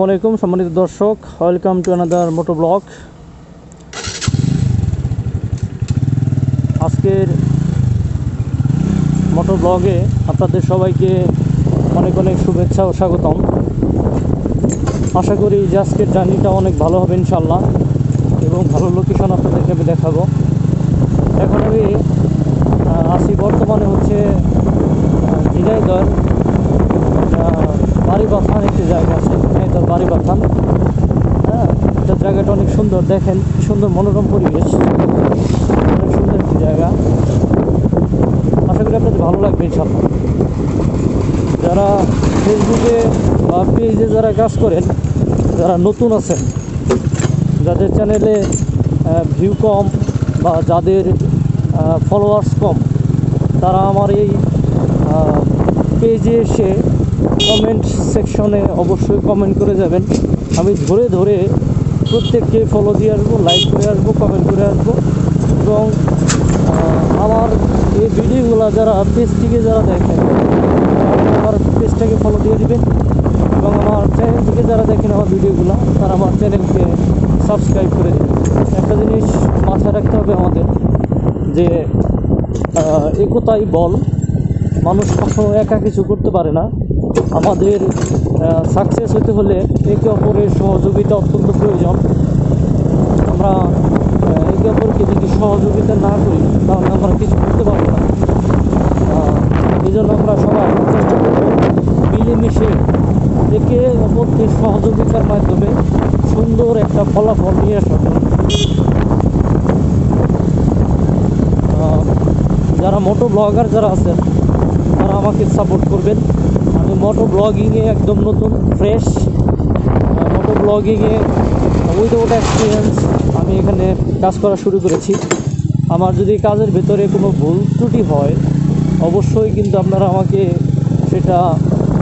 আসসালামু আলাইকুম, সম্মানিত দর্শক welcome to another moto blog আজকের মোটো ব্লগে আপনাদের সবাইকে অনেক অনেক শুভেচ্ছা ও স্বাগতম। আশা করি যে আজকের জার্নিটা অনেক ভালো হবে ইনশাল্লাহ এবং ভালো লোকেশন আপনাদেরকে আমি দেখাবো। এখন আমি আছি বর্তমানে হচ্ছে ঝিনাইদহ বাড়ি বাথান একটি জায়গা আছে। বাড়ি বাথান হ্যাঁ জায়গাটা অনেক সুন্দর, দেখেন, সুন্দর মনোরম পরিবেশ। অনেক সুন্দর একটি জায়গা। আশা করি আপনাদের ভালো লাগবে ইনশাল্লাহ যারা ফেসবুকে বা পেজে যারা কাজ করেন, যারা নতুন আছেন, যাদের চ্যানেলে ভিউ কম বা যাদের ফলোয়ার্স কম, তারা আমার এই পেজে এসে কমেন্ট সেকশনে অবশ্যই কমেন্ট করে যাবেন। আমি ধরে ধরে প্রত্যেককে ফলো দিয়ে আসব লাইক করে আসব কমেন্ট করে আসব এবং আমার এই ভিডিওগুলো যারা পেজটিকে যারা দেখেন, আমার পেজটাকে ফলো দিয়ে দিবেন এবং আমার চ্যানেল থেকে যারা দেখেন আমার ভিডিওগুলো তারা আমার চ্যানেলকে সাবস্ক্রাইব করে দেবেন। একটা জিনিস মাথায় রাখতে হবে আমাদের যে একতাই বল, মানুষ কখনো একা কিছু করতে পারে না। আমাদের সাকসেস হতে হলে একে অপরের সহযোগিতা অত্যন্ত প্রয়োজন। আমরা একে অপরকে যদি সহযোগিতা না করি, তাহলে আমরা কিছু করতে পারব না। এই জন্য আমরা সবাই চেষ্টা করব মিলেমিশে একে অপরকে সহযোগিতার মাধ্যমে সুন্দর একটা ফলাফল নিয়ে আসার যারা মোটো ব্লগার যারা আছেন, তারা আমাকে সাপোর্ট করবেন। আমি মোটো ব্লগিংয়ে একদম নতুন ফ্রেশ মোটো ব্লগিংয়ে উইদাউট এক্সপিরিয়েন্স আমি এখানে কাজ করা শুরু করেছি। আমার যদি কাজের ভেতরে কোনো ভুল ত্রুটি হয়, অবশ্যই কিন্তু আপনারা আমাকে সেটা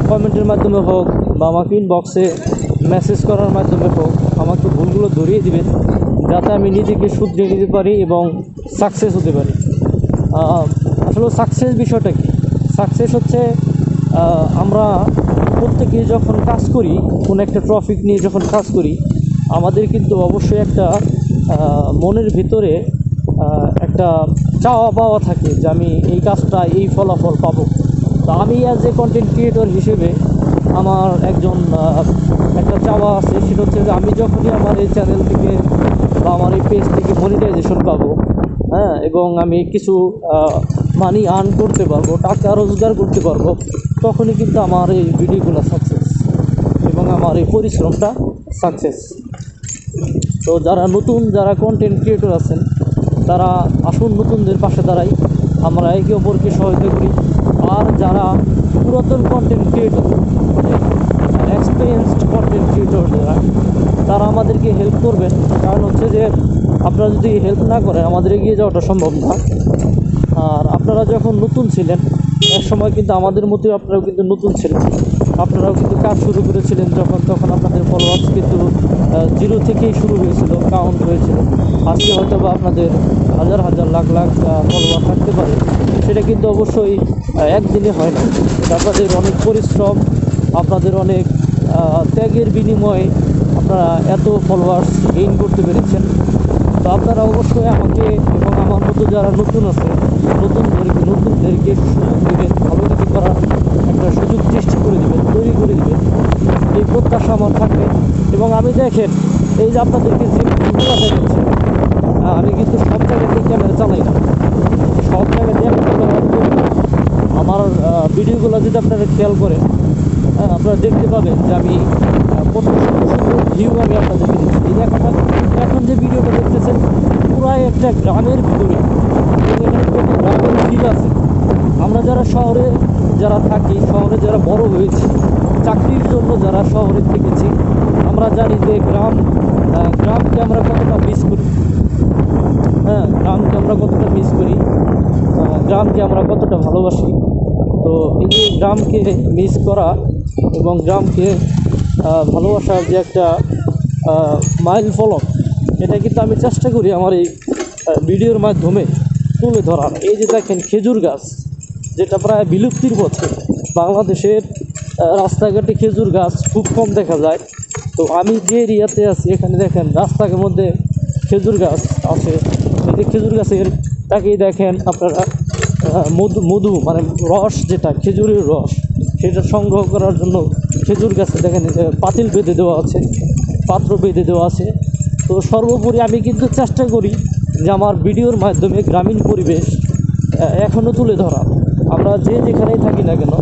কমেন্টের মাধ্যমে হোক বা আমাকে ইনবক্সে মেসেজ করার মাধ্যমে হোক, আমাকে ভুলগুলো ধরিয়ে দিবেন, যাতে আমি নিজেকে শুধরে নিতে পারি এবং সাকসেস হতে পারি। আসলে সাকসেস বিষয়টা কি? সাকসেস হচ্ছে আমরা প্রত্যেকে যখন কাজ করি, কোনো একটা ট্রফিক নিয়ে যখন কাজ করি, আমাদের কিন্তু অবশ্যই একটা মনের ভিতরে একটা চাওয়া পাওয়া থাকে যে আমি এই কাজটা, এই ফলাফল পাবো। তো আমি অ্যাজ এ কন্টেন্ট ক্রিয়েটর হিসেবে আমার একজন একটা চাওয়া আছে, সেটা হচ্ছে যে আমি যখনই আমার এই চ্যানেল থেকে বা আমার এই পেজ থেকে মনিটাইজেশন পাবো হ্যাঁ এবং আমি কিছু মানি আর্ন করতে পারব, টাকা রোজগার করতে পারব, তখনই কিন্তু আমার এই ভিডিওগুলো সাকসেস এবং আমার এই পরিশ্রমটা সাকসেস তো যারা নতুন, যারা কন্টেন্ট ক্রিয়েটর আছেন, তারা আসুন নতুনদের পাশে দাঁড়াই। আমরা একে অপরকে সহায়তা করি। আর যারা পুরাতন content creator experienced content creator যারা, তারা আমাদেরকে হেল্প করবেন। কারণ হচ্ছে যে আপনারা যদি হেল্প না করেন, আমাদের এগিয়ে যাওয়াটা সম্ভব না। আর আপনারা যখন নতুন ছিলেন, এক সময় কিন্তু আমাদের মতোই আপনারাও কিন্তু নতুন ছিলেন। আপনারাও কিন্তু কাজ শুরু করেছিলেন যখন, তখন আপনাদের ফলোয়ার্স কিন্তু জিরো থেকেই শুরু হয়েছিল কাউন্ট হয়েছিল। আজকে হয়তো বা আপনাদের হাজার হাজার, লাখ লাখ ফলোয়ার থাকতে পারে। সেটা কিন্তু অবশ্যই একদিনে হয় না। আপনাদের অনেক পরিশ্রম, আপনাদের অনেক ত্যাগের বিনিময়ে আপনারা এত ফলোয়ার্স গেইন করতে পেরেছেন। তো আপনারা অবশ্যই আমাকে মতো যারা নতুন আছে নতুনদেরকে নতুনদেরকে সুযোগ দেবেন ভালো কিছু করার একটা সুযোগ সৃষ্টি করে দেবেন তৈরি করে দেবেন। এই প্রত্যাশা আমার থাকবে। এবং আমি দেখেন এই যে আপনাদেরকে যে ভিডিওগুলো দেখাচ্ছি আমি কিন্তু সব জায়গাতেই ক্যামেরা চালাই না। সব জায়গাতে আমি ক্যামেরা করি। আমার ভিডিওগুলো যদি আপনারা খেয়াল করেন হ্যাঁ, আপনারা দেখতে পাবেন যে আমি সুন্দর ভিউ আমি আপনাদেরকে দিচ্ছি। এখন এখন যে ভিডিওটা দেখতেছেন পুরাই একটা গ্রামের ভিতরে। এখানে গ্রামের ফিল আছে। আমরা যারা শহরে যারা থাকি, শহরে যারা বড় হয়েছি, চাকরির জন্য যারা শহরে থেকেছি, আমরা জানি যে গ্রাম গ্রামকে আমরা কতটা মিস করি। হ্যাঁ গ্রামকে আমরা কতটা মিস করি গ্রামকে আমরা কতটা ভালোবাসি। তো এই যে গ্রামকে মিস করা এবং গ্রামকে ভালোবাসার যে একটা মাইল ফলক এটা কিন্তু আমি চেষ্টা করি আমার এই ভিডিওর মাধ্যমে তুলে ধরার। এই যে দেখেন খেজুর গাছ, যেটা প্রায় বিলুপ্তির পথে বাংলাদেশের রাস্তাঘাটে খেজুর গাছ খুব কম দেখা যায়। তো আমি যে এরিয়াতে আছি, এখানে দেখেন রাস্তার মধ্যে খেজুর গাছ আছে। এই খেজুর গাছের, তাকেই দেখেন আপনারা মধু মধু মানে রস যেটা, খেজুরের রস, সেটা সংগ্রহ করার জন্য খেজুর গাছে দেখেন পাতিল বেঁধে দেওয়া আছে, পাত্র বেঁধে দেওয়া আছে। তো সর্বোপরি আমি কিন্তু চেষ্টা করি যে আমার ভিডিওর মাধ্যমে গ্রামীণ পরিবেশ এখনও তুলে ধরা। আমরা যে যেখানেই থাকি না কেন,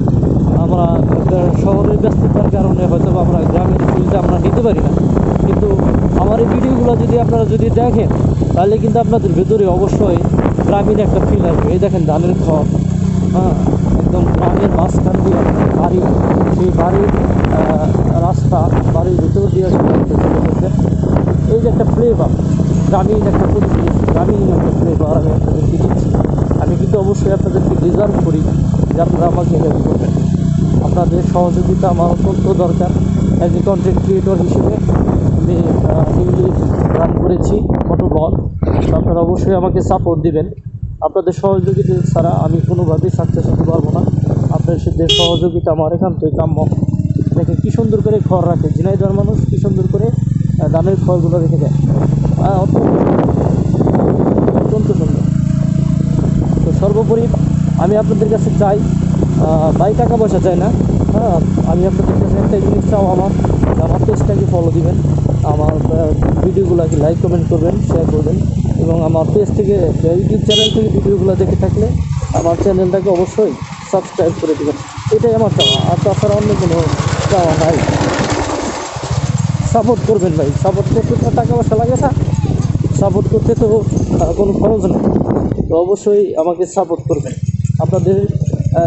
আমরা শহরের ব্যস্ততার কারণে হয়তো আমরা গ্রামের ফিলটা আমরা নিতে পারি না। কিন্তু আমার এই ভিডিওগুলো যদি আপনারা যদি দেখেন, তাহলে কিন্তু আপনাদের ভেতরে অবশ্যই গ্রামীণ একটা ফিল আসবে। এই দেখেন ধানের খড় হ্যাঁ একদম গ্রামের মাঝখান দিয়ে বাড়ি, সেই বাড়ির রাস্তা, বাড়ির ভিতর দিয়ে এই যে একটা ফ্লেভার গ্রামীণ একটা পরিবেশ গ্রামীণ একটা ফ্লেভার আমি আপনাদেরকে দিচ্ছি। আমি কিন্তু অবশ্যই আপনাদেরকে ডিজার্ভ করি যে আপনারা আমাকে হেল্প করবেন। আপনাদের সহযোগিতা আমার অত্যন্ত দরকার। অ্যাজ এ কন্টেন্ট ক্রিয়েটর হিসেবে আমি নিউলি রান করেছি ফটো ব্লগ আপনারা অবশ্যই আমাকে সাপোর্ট দিবেন। আপনাদের সহযোগিতা ছাড়া আমি কোনোভাবেই সাকসেস হতে পারব না। আপনাদের সহযোগিতা আমার একান্তই কাম্য। দেখেন কী সুন্দর করে ঘর রাখে। ঝিনাইদার মানুষ কী সুন্দর করে ধানের খড়গুলো রেখে আহ, অত্যন্ত সুন্দর। তো সর্বোপরি আমি আপনাদের কাছে চাই বাই টাকা পয়সা চাই না। হ্যাঁ আমি আপনাদের কাছে একটা জিনিস চাও আমার আমার পেজটাকে ফলো দিবেন। আমার ভিডিওগুলোকে লাইক কমেন্ট করবেন শেয়ার করবেন। এবং আমার পেজ থেকে ইউটিউব চ্যানেল থেকে ভিডিওগুলো দেখে থাকলে আমার চ্যানেলটাকে অবশ্যই সাবস্ক্রাইব করে দেবেন। এটাই আমার চাওয়া। আর তাছাড়া অন্য কোনো চাওয়া নাই। সাপোর্ট করবেন ভাই সাপোর্ট করতে তো টাকা পয়সা লাগে না। সাপোর্ট করতে তো কোনো খরচ নেই। তো অবশ্যই আমাকে সাপোর্ট করবেন। আপনাদের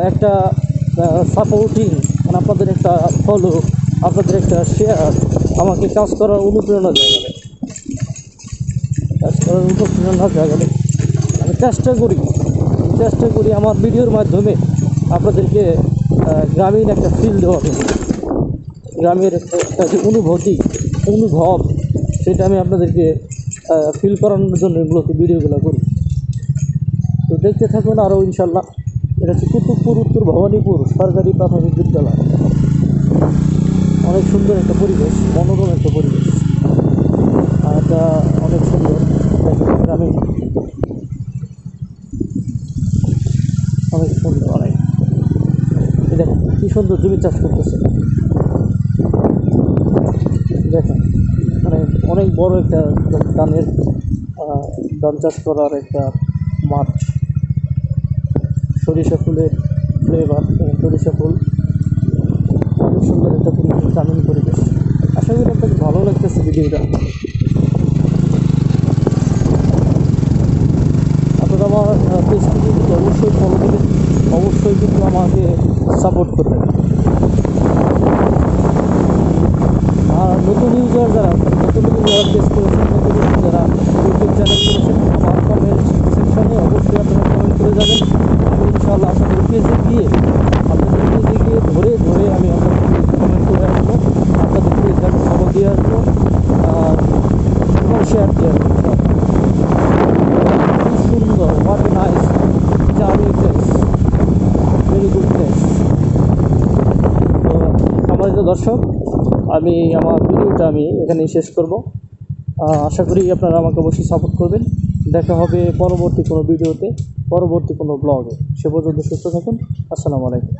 একটা সাপোর্টিং মানে আপনাদের একটা ফলো আপনাদের একটা শেয়ার আমাকে কাজ করার অনুপ্রেরণা জায়গায় কাজ করার অনুপ্রেরণা জায়গায় আমি চেষ্টা করি চেষ্টা করি আমার ভিডিওর মাধ্যমে আপনাদেরকে গ্রামীণ একটা ফিল দেওয়া গ্রামের একটা একটা যে অনুভূতি অনুভব, সেটা আমি আপনাদেরকে ফিল করানোর জন্য এগুলোতে ভিডিওগুলো করি। তো দেখতে থাকুন আরও ইনশাল্লাহ এটা হচ্ছে কুতুবপুর, উত্তর ভবানীপুর, সরকারি প্রাথমিক বিদ্যালয়। অনেক সুন্দর একটা পরিবেশ, মনোরম একটা পরিবেশ। আর এটা অনেক সুন্দর গ্রামীণ অনেক সুন্দর, অনেক। দেখেন, কী সুন্দর জমি চাষ করতেছে দেখেন মানে অনেক বড় একটা ধানের ধান চাষ করার একটা মাঠ। সরিষা ফুলের ফ্লেভার সরিষা ফুল। অনেক সুন্দর একটা গ্রামীণ পরিবেশ। আশা করি আপনাদের ভালো লাগতেছে ভিডিওটা। আপনারা আমার কিন্তু অবশ্যই ফলো করবেন। অবশ্যই কিন্তু আমাকে সাপোর্ট করবেন আর নতুন ইউজার যারা, নতুন যারা পেজ করেছেন, নতুন user যারা ইউটিউব চ্যানেল করেছেন আমার কমেন্ট সেকশনে অবশ্যই আপনারা কমেন্ট করে যাবেন। আমি ইনশাআল্লাহ আপনাদের পেজে গিয়ে, আপনাদের পেজে গিয়ে ধরে ধরে আমি আপনাদের কমেন্ট করে আসব। আপনাদের পেজে আমি ফলো দিয়ে আসব। আর এবং শেয়ার দিয়ে আসব খুব সুন্দর হোয়াট নাইস চারুই প্লেস ভেরি গুড প্লেস তো সম্মানিত দর্শক আমি, আমার ভিডিওটা আমি এখানেই শেষ করব। আশা করি আপনারা আমাকে অবশ্যই সাপোর্ট করবেন। দেখা হবে পরবর্তী কোনো ভিডিওতে, পরবর্তী কোনো ব্লগে সে পর্যন্ত সুস্থ থাকুন। আসসালামু আলাইকুম।